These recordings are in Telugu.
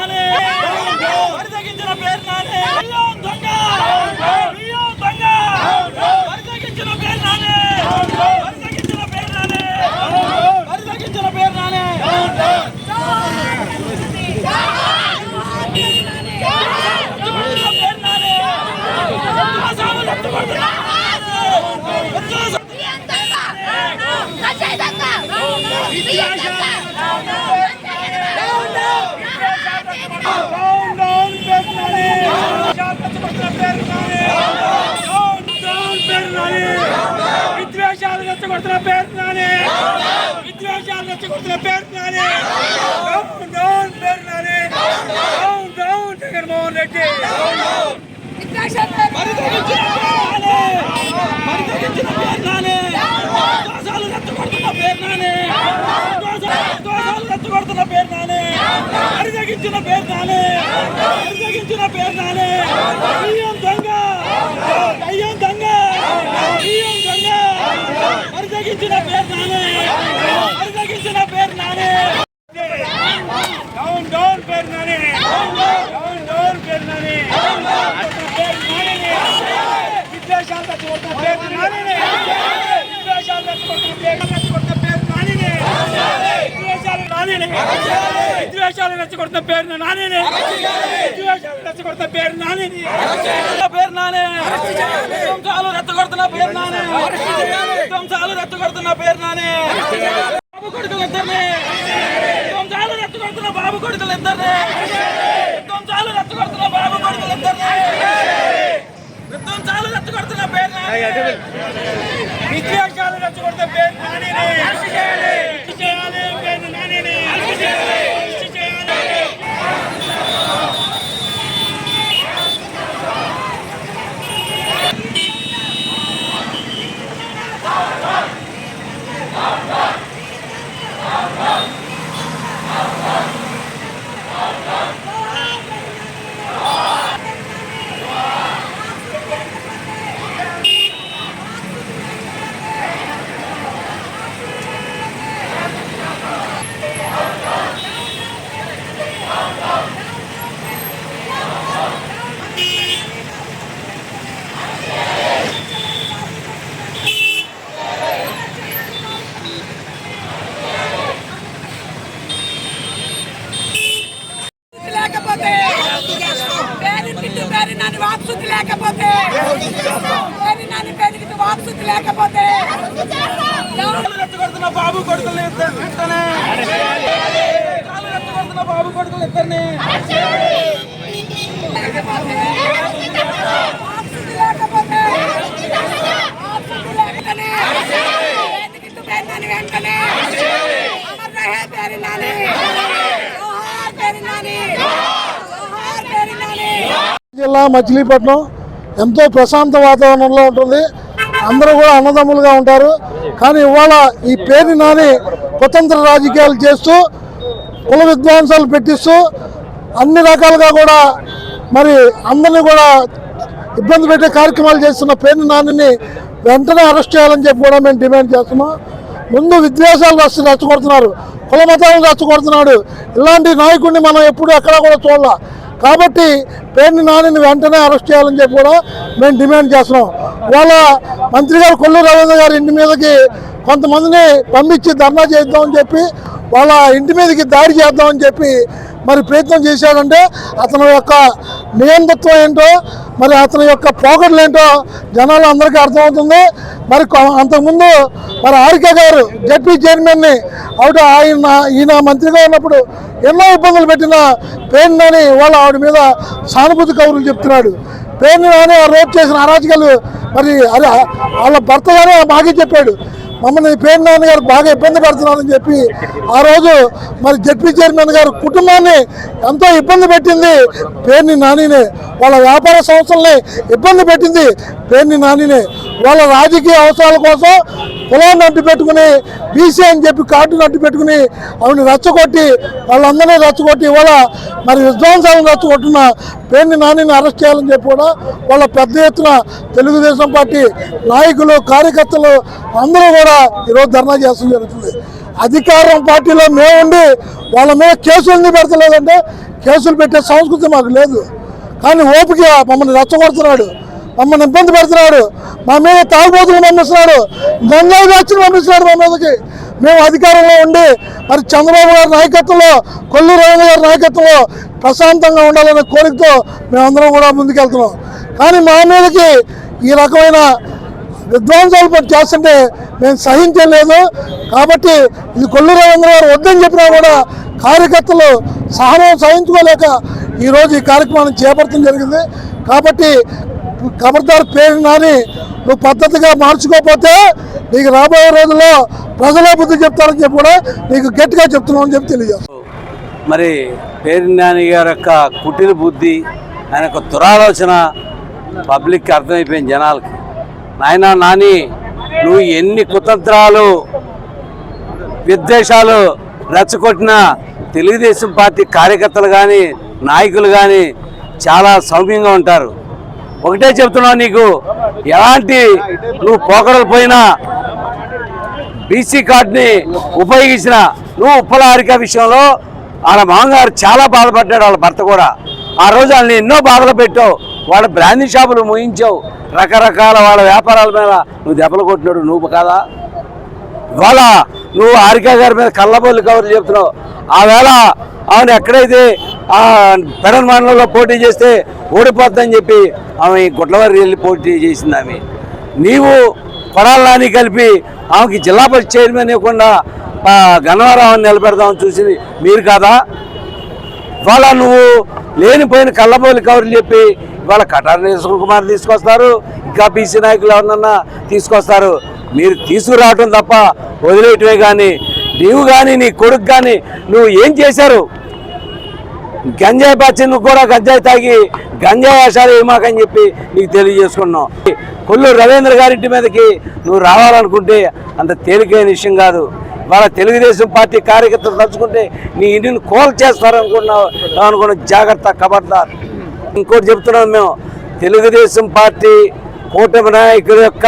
పేరు నానే మరి తగ్గించిన పేరు నానే బియ్యం దొంగ బియ్యం దొంగ మరి తగ్గించిన పేరు నానే మరి తగ్గించిన పేరు నానే మరి తగ్గించిన పేరు నానే తగ్గించిన పేరు నానే ఆసాములు ఎత్తుకొడుతున్నా డౌన్ డౌన్ పేరు నానే ఎత్తుకొడుతున్న పేరు నానే డౌన్ డౌన్ పేరు నానే విద్వేషాలు రెచ్చగొడుతున్న పేరు నానే విద్వేషాలు రెచ్చగొడుతున్న పేరు నానే డౌన్ డౌన్ పేరు నానే డౌన్ డౌన్ జగన్మోహన్ రెడ్డి రెచ్చగొడుతున్న పేరు నానే రెచ్చగొడుతున్న పేరు నానే మరి తగ్గించిన పేరు నానే దొంగ. అయ్యం దొంగ పేరు నానే మరి పేరు నానే డౌన్ డౌన్ పేరు నానే డౌన్ డౌన్ పేరు నానే పేరు నానే విద్వేషాలు తట్టుకుంటున్న పేరు నానే విద్వేషాలు తట్టుకుంటున్న పేరు తట్టుకుంటున్న పేరు నానే విద్వేషాలు నానే విద్వేషాలు రెచ్చగొడుతున్న పేరు నానే విద్వేషాలు రెచ్చగొడుతున్న పేరు నానే పేరు నానే. రెచ్చగొడుతున్న పేరు నానే. ధ్వంసాలు రెచ్చగొడుతున్న పేరు నానే. బాబు కొడుకులు ఇద్దరిని. ధ్వంసాలు రెచ్చగొడుతున్న బాబు కొడుకులు ఇద్దరిని. ధ్వంసాలు రెచ్చగొడుతున్న బాబు కొడుకులు ఇద్దరిని. విధ్వంసాలు రెచ్చగొడుతున్న పేరు నాని. విద్వేషాలు రెచ్చగొడుతున్న పేరు నానే చేయాలి. చేయాలి పేరు నానే చేయాలి పేరు నన్ను వాపసుకి లేకపోతే పేరు నన్ను పెరిగితే వాపసుకి లేకపోతే. బాబు కొడుకులు ఇద్దరు బాబు కొడుకులు ఇద్దరిని. వెంటనే అమర్ రహే పేరు నాని నాని పేరు నాని జిల్లా మచిలీపట్నం ఎంతో ప్రశాంత వాతావరణంలో ఉంటుంది. అందరూ కూడా అన్నదమ్ములుగా ఉంటారు. కానీ ఇవాళ ఈ పేరు నాని స్వతంత్ర రాజకీయాలు చేస్తూ కుల విద్వాంసాలు పెట్టిస్తూ అన్ని రకాలుగా కూడా మరి అందరినీ కూడా ఇబ్బంది పెట్టే కార్యక్రమాలు చేస్తున్న పేరు నానిని వెంటనే అరెస్ట్ చేయాలని చెప్పి కూడా మేము డిమాండ్ చేస్తున్నాం. ముందు విద్వేషాలు రచ్చ రెచ్చగొడుతున్నారు కుల మతాలను రెచ్చగొడుతున్నాడు. ఇలాంటి నాయకుడిని మనం ఎప్పుడు ఎక్కడా కూడా చూడాలి. కాబట్టి పేరుని నానిని వెంటనే అరెస్ట్ చేయాలని చెప్పి కూడా మేము డిమాండ్ చేస్తున్నాం. వాళ్ళ మంత్రి గారు కొల్లు రవీంద్ర గారి ఇంటి మీదకి కొంతమందిని పంపించి ధర్నా చేద్దామని చెప్పి వాళ్ళ ఇంటి మీదకి దాడి చేద్దామని చెప్పి మరి ప్రయత్నం చేశాడంటే అతని యొక్క నియంతత్వం ఏంటో మరి అతని యొక్క పోకడలు ఏంటో జనాలు అందరికీ అర్థమవుతుంది. మరి కొ- అంతకుముందు మరి ఆర్కే గారు జడ్పీ చైర్మన్ని ఆవిడ ఆయన ఈయన మంత్రిగా ఉన్నప్పుడు ఎన్నో ఇబ్బందులు పెట్టిన పేరునని వాళ్ళు ఆవిడ మీద సానుభూతి కౌరులు చెప్తున్నాడు. పేరుని ఆ రోజు చేసిన అరాచకాలు మరి అది వాళ్ళ భర్త గారే మాకే చెప్పాడు. మమ్మల్ని పేరు నాన్న గారు బాగా ఇబ్బంది పెడుతున్నారని చెప్పి ఆ రోజు మరి జడ్పీ చైర్మన్ గారు కుటుంబాన్ని ఎంతో ఇబ్బంది పెట్టింది. పేరుని నానినే వాళ్ళ వ్యాపార సంస్థల్ని ఇబ్బంది పెట్టింది. పేరుని నానినే వాళ్ళ రాజకీయ అవసరాల కోసం కులాన్ని అడ్డు పెట్టుకుని బీసీ అని చెప్పి కార్డును అడ్డు పెట్టుకుని ఆవిడని రచ్చగొట్టి వాళ్ళందరినీ రచ్చగొట్టి ఇవాళ మరి విధ్వంసాలను రచ్చగొట్టిన పేరుని నానిని అరెస్ట్ చేయాలని చెప్పి కూడా వాళ్ళ పెద్ద ఎత్తున తెలుగుదేశం పార్టీ నాయకులు కార్యకర్తలు అందరూ కూడా కూడా ఈరోజు ధర్నా చేస్తూ జరుగుతుంది. అధికారం పార్టీలో మేముండి వాళ్ళ మీద కేసులు ఎందుకు పెడతలేదంటే కేసులు పెట్టే సంస్కృతి మాకు లేదు. కానీ ఓపిక మమ్మల్ని రెచ్చగొడుతున్నాడు మమ్మల్ని ఇబ్బంది పెడుతున్నాడు మా మీద తాగుబోతులు పంపిస్తున్నాడు గంగా వ్యాఖ్యలు పంపిస్తున్నాడు మా మీదకి. మేము అధికారంలో ఉండి మరి చంద్రబాబు గారి నాయకత్వంలో కొల్లు రవీంద్ర గారి నాయకత్వంలో ప్రశాంతంగా ఉండాలనే కోరికతో మేమందరం కూడా ముందుకెళ్తున్నాం. కానీ మా మీదకి ఈ రకమైన విధ్వంసాలు పని చేస్తుంటే మేము సహించలేదు. కాబట్టి ఇది కొల్లు రవీంద్ర గారు వద్దని చెప్పినా కూడా కార్యకర్తలు సహనం సహించుకోలేక ఈరోజు ఈ కార్యక్రమాన్ని చేపట్టడం జరిగింది. కాబట్టి ఖబర్దార్ పేరు నాని నువ్వు పద్ధతిగా మార్చుకోకపోతే నీకు రాబోయే రోజుల్లో ప్రజలే బుద్ధి చెప్తారని చెప్పి కూడా నీకు గట్టిగా చెప్తున్నావు అని చెప్పి తెలియజేస్తాను. మరి పేరు నాని గారి యొక్క కుటిల బుద్ధి ఆయన యొక్క దురాలోచన పబ్లిక్కి అర్థమైపోయింది జనాలకి. నాయన నాని నువ్వు ఎన్ని కుతంత్రాలు విద్వేషాలు రెచ్చగొట్టిన తెలుగుదేశం పార్టీ కార్యకర్తలు కానీ నాయకులు కానీ చాలా సౌమ్యంగా ఉంటారు. ఒకటే చెప్తున్నావు నీకు ఎలాంటి నువ్వు పోకడలు పోయినా బీసీ కార్డుని ఉపయోగించిన నువ్వు ఉప్పల హారిక విషయంలో వాళ్ళ మామగారు చాలా బాధపడ్డాడు వాళ్ళ భర్త కూడా. ఆ రోజు వాళ్ళని ఎన్నో బాధలు పెట్టావు. వాళ్ళ బ్రాందీ షాపులు ముయించావు. రకరకాల వాళ్ళ వ్యాపారాల మీద నువ్వు దెబ్బలు కొట్టినాడు నువ్వు కాదా? ఇవాళ నువ్వు ఆరికా గారి మీద కళ్ళబొల్లి కవర్లు చెప్తున్నావు. ఆవేళ ఆమెను ఎక్కడైతే ఆ పెడన్ మండలంలో పోటీ చేస్తే ఓడిపోద్దని చెప్పి ఆమె గుడ్లవారి వెళ్ళి పోటీ చేసింది ఆమె. నీవు కొడాలని కలిపి ఆమెకి జిల్లా పరిషత్ చైర్మన్ ఇవ్వకుండా ఆ, గన్నవరావుని నిలబెడదామని చూసింది మీరు కాదా? ఇవాళ నువ్వు లేనిపోయిన కళ్ళబోలు కవర్లు చెప్పి ఇవాళ కటారి నిరసన కుమార్ తీసుకొస్తారు. ఇంకా బీసీ నాయకులు ఎవరినన్నా తీసుకొస్తారు. మీరు తీసుకురావటం తప్ప వదిలేయటమే కానీ నీవు కానీ నీ కొడుకు కానీ నువ్వు ఏం చేశారు? గంజాయి పచ్చి నువ్వు కూడా గంజాయి తాగి గంజాయి వేషాలు ఏమాకని చెప్పి నీకు తెలియజేసుకున్నావు కొల్లు రవీంద్ర గారింటి మీదకి నువ్వు రావాలనుకుంటే అంత తేలికైన విషయం కాదు. వాళ్ళ తెలుగుదేశం పార్టీ కార్యకర్తలు తలుచుకుంటే నీ ఇంటిని కోల్ చేస్తారనుకున్నావు అనుకున్న జాగ్రత్త ఖబర్దార్ ఇంకోటి చెప్తున్నాం మేము. తెలుగుదేశం పార్టీ కూటమి నాయకుల యొక్క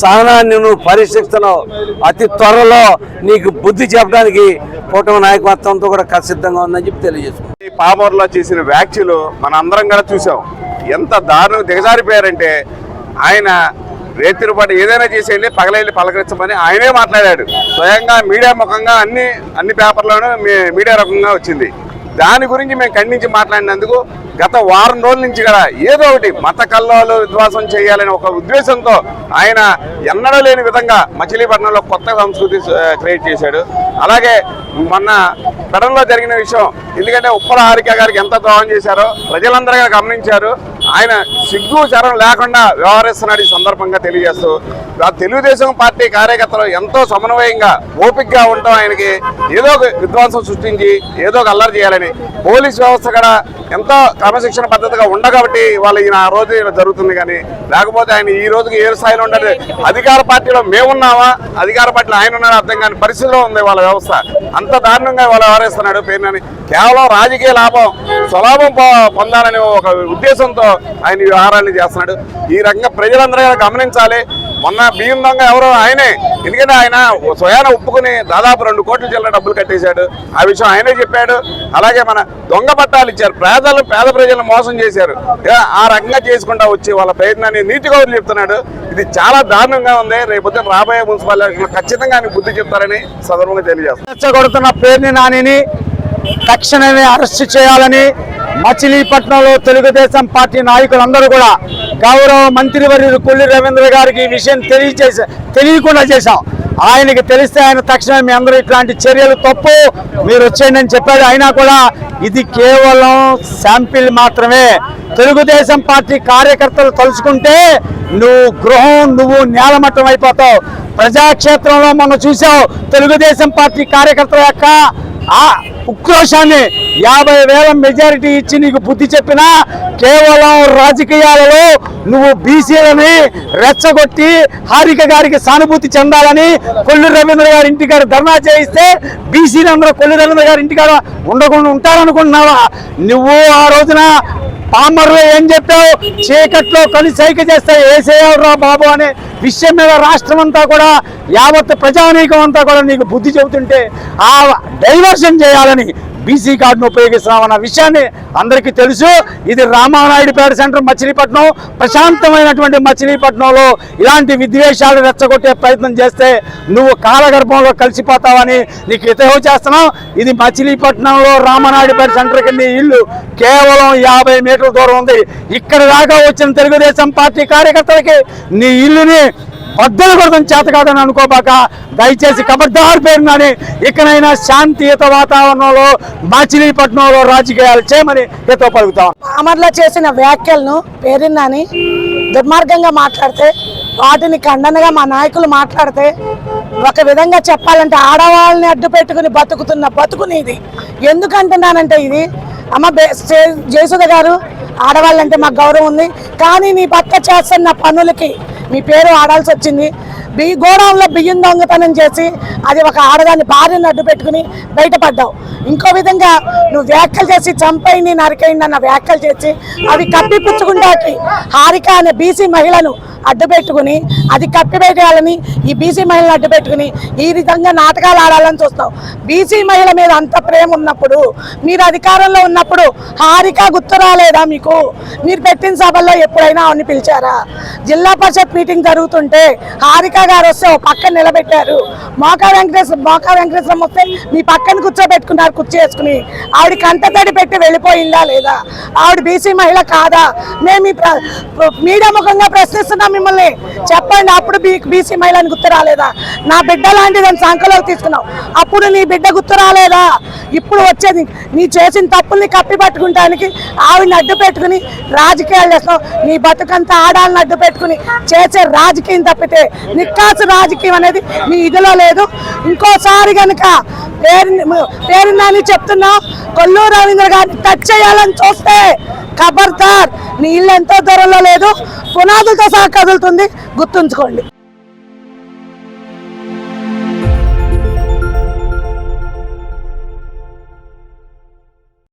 సహనాన్ని నువ్వు పరీక్షిస్తున్నావు అతి త్వరలో నీకు బుద్ధి చెప్పడానికి కూటమి నాయకత్వంతో కూడా సిద్ధంగా ఉందని చెప్పి తెలియజేసుకుంటాం ఈ పామూరులో చేసిన వ్యాఖ్యలు మన అందరం కూడా చూసాం ఎంత దారుణం దిగజారిపోయారంటే ఆయన రేతిరి పాటు ఏదైనా చేసేయండి పగలేళ్ళి పలకరించమని ఆయనే మాట్లాడాడు. స్వయంగా మీడియా ముఖంగా అన్ని అన్ని పేపర్లోనూ మీడియా రకంగా వచ్చింది. దాని గురించి మేము ఖండించి మాట్లాడినందుకు గత వారం రోజుల నుంచి కూడా ఏదో ఒకటి మత కల్లోలు విధ్వాసం చేయాలనే ఒక ఉద్దేశంతో ఆయన ఎన్నడూ లేని విధంగా మచిలీపట్నంలో కొత్త సంస్కృతి క్రియేట్ చేశాడు. అలాగే మొన్న పెడంలో జరిగిన విషయం ఎందుకంటే ఉప్పల హారిక గారికి ఎంత ద్రోహం చేశారో ప్రజలందరూ గమనించారు. ఆయన సిగ్గు చరం లేకుండా వ్యవహరిస్తున్నాడు ఈ సందర్భంగా తెలియజేస్తూ ఆ తెలుగుదేశం పార్టీ కార్యకర్తలు ఎంతో సమన్వయంగా ఓపికగా ఉండటం ఆయనకి ఏదో ఒక విధ్వంసం సృష్టించి ఏదో ఒక అల్లరి చేయాలని పోలీస్ వ్యవస్థ కూడా ఎంతో క్రమశిక్షణ పద్ధతిగా ఉండగాబట్టి వాళ్ళ ఈయన ఆ రోజు ఇలా జరుగుతుంది కానీ లేకపోతే ఆయన ఈ రోజుకి ఏ స్థాయిలో ఉండాలి? అధికార పార్టీలో మేమున్నామా? అధికార పార్టీలో ఆయన ఉన్నారా అర్థం కాని పరిస్థితిలో ఉంది వాళ్ళ వ్యవస్థ. అంత దారుణంగా వాళ్ళు వ్యవహరిస్తున్నాడు పేరునని కేవలం రాజకీయ లాభం స్వలాభం పొందాలనే ఒక ఉద్దేశంతో ఆయన వ్యవహారాన్ని చేస్తున్నాడు. ఈ రకంగా ప్రజలందరూ గమనించాలి. మొన్న బియ్యం దొంగ ఎవరో ఆయనే. ఎందుకంటే ఆయన స్వయాన ఒప్పుకుని దాదాపు రెండు కోట్ల చిల్లర డబ్బులు కట్టేశాడు. ఆ విషయం ఆయనే చెప్పాడు. అలాగే మన దొంగ పట్టాలు ఇచ్చారు. పేదలు పేద ప్రజలను మోసం చేశారు. ఏ, ఆ రకంగా చేసుకుంటా వచ్చి వాళ్ళ ప్రయత్నాన్ని నీతి గౌరవం చెప్తున్నాడు. ఇది చాలా దారుణంగా ఉంది. రేపొద్దున రాబోయే మున్సిపల్ ఖచ్చితంగా ఆయన బుద్ధి చెప్తారని సందర్భంగా తెలియజేస్తాను. కొడుతున్న పేరుని నానిని తక్షణమే అరెస్ట్ చేయాలని మచిలీపట్నంలో తెలుగుదేశం పార్టీ నాయకులందరూ కూడా గౌరవ మంత్రివర్యులు కొల్లి రవీంద్ర గారికి ఈ విషయం తెలియచేసా తెలియకుండా చేశాం. ఆయనకి తెలిస్తే ఆయన తక్షణమే మీ అందరూ ఇట్లాంటి చర్యలు తప్పు మీరు వచ్చేయండి అని చెప్పాడు. అయినా కూడా ఇది కేవలం శాంపిల్ మాత్రమే. తెలుగుదేశం పార్టీ కార్యకర్తలు తలుచుకుంటే నువ్వు గృహం నువ్వు నేలమట్టం అయిపోతావు. ప్రజాక్షేత్రంలో మనం చూసావు తెలుగుదేశం పార్టీ కార్యకర్తల యొక్క ఆ ఉక్రోషాన్ని యాభై వేల మెజారిటీ ఇచ్చి నీకు బుద్ధి చెప్పినా కేవలం రాజకీయాలలో నువ్వు బీసీలని రెచ్చగొట్టి హారిక గారికి సానుభూతి చెందాలని కొల్లు రవీంద్ర గారి ఇంటికాడ ధర్నా చేయిస్తే బీసీలు అందరూ కొల్లు రవీంద్ర గారి ఇంటికాడ ఉండకుండా ఉంటారనుకుంటున్నావా నువ్వు ఆ రోజున పామర్లో ఏం చెప్పావు? చీకట్లో కలిసి సైకి చేస్తే ఏసేయరా బాబు అనే విషయం మీద రాష్ట్రం అంతా కూడా యావత్ ప్రజానీకం అంతా కూడా నీకు బుద్ధి చెబుతుంటే ఆ డైవర్షన్ చేయాలని బీసీ కార్డును ఉపయోగిస్తున్నామన్న విషయాన్ని అందరికీ తెలుసు. ఇది రామానాయుడుపేట సెంటర్ మచిలీపట్నం. ప్రశాంతమైనటువంటి మచిలీపట్నంలో ఇలాంటి విద్వేషాలు రెచ్చగొట్టే ప్రయత్నం చేస్తే నువ్వు కాలగర్భంలో కలిసిపోతావని నీకు ఇతహో చేస్తున్నావు ఇది మచిలీపట్నంలో రామానాయుడుపేట సెంటర్ కింద ఇల్లు కేవలం యాభై మీటర్ల దూరం ఉంది. ఇక్కడ దాకా వచ్చిన తెలుగుదేశం పార్టీ కార్యకర్తలకి నీ ఇల్లుని బద్దలు కొడతాం చేత కాదని అనుకోబాక దయచేసి కబర్దార్ పేరునని ఇకనైనా శాంతియుత వాతావరణంలో మచిలీపట్నంలో రాజకీయాలు చేయమని హితో పలుకుతాం. అమర్లో చేసిన వ్యాఖ్యలను పేరున్నాని దుర్మార్గంగా మాట్లాడితే వాటిని ఖండనగా మా నాయకులు మాట్లాడితే ఒక విధంగా చెప్పాలంటే ఆడవాళ్ళని అడ్డు పెట్టుకుని బతుకుతున్న బతుకుని ఇది ఎందుకంటున్నానంటే ఇది? అమ్మ జయసుధ గారు ఆడవాళ్ళంటే మాకు గౌరవం ఉంది. కానీ నీ భర్త చేస్తున్న పనులకి మీ పేరు ఆడాల్సి వచ్చింది. బి గోడౌన్లో బియ్యం దొంగతనం చేసి అది ఒక ఆడదాన్ని భార్యను అడ్డు పెట్టుకుని బయటపడ్డావు. ఇంకో విధంగా నువ్వు వ్యాఖ్యలు చేసి చంపైంది నరికైంది అన్న వ్యాఖ్యలు చేసి అవి కప్పిపుచ్చుకుంటాకి హారిక అనే బీసీ మహిళను అడ్డు పెట్టుకుని అది కప్పిపెట్టేయాలని ఈ బీసీ మహిళను అడ్డు పెట్టుకుని ఈ విధంగా నాటకాలు ఆడాలని చూస్తాం. బీసీ మహిళ మీద అంత ప్రేమ ఉన్నప్పుడు మీరు అధికారంలో ఉన్నప్పుడు హారిక గుర్తు రాలేదా మీకు? మీరు పెట్టిన సభల్లో ఎప్పుడైనా ఆవిడని పిలిచారా? జిల్లా పరిషత్ మీటింగ్ జరుగుతుంటే హారిక గారు వస్తే ఓ పక్కన నిలబెట్టారు. మోకా వెంకటేశ్వర మోకా వెంకటేశ్వరం వస్తే మీ పక్కన కూర్చోబెట్టుకున్నారు కుర్చీ వేసుకుని. ఆవిడ కంటతడి పెట్టి వెళ్ళిపోయిందా లేదా? ఆవిడ బీసీ మహిళ కాదా? మేము ప్ర- మీడియా ముఖంగా ప్రశ్నిస్తున్నాం మిమ్మల్ని చెప్పండి అప్పుడు బీ బీసీ మహిళని గుర్తు రాలేదా? నా బిడ్డ లాంటిదని సంఖలోకి తీసుకున్నావు. అప్పుడు నీ బిడ్డ గుర్తు రాలేదా? ఇప్పుడు వచ్చేది నీ చేసిన తప్పుల్ని కప్పి పట్టుకుంటానికి ఆవిడని అడ్డు పెట్టుకుని రాజకీయాలు చేస్తావు నీ బతుకంతా ఆడాలని అడ్డు పెట్టుకుని చేసే రాజకీయం తప్పితే నిక్కాసు రాజకీయం అనేది నీ ఇదిలో లేదు. ఇంకోసారి కనుక పేరు పేరుందని చెప్తున్నావు? కొల్లూరు రవీంద్ర గారిని టచ్ చేయాలని చూస్తే ఖబర్దార్ నీ ఇల్లు ఎంతో దూరంలో లేదు. పునాదులతో సహా కదులుతుంది. గుర్తుంచుకోండి.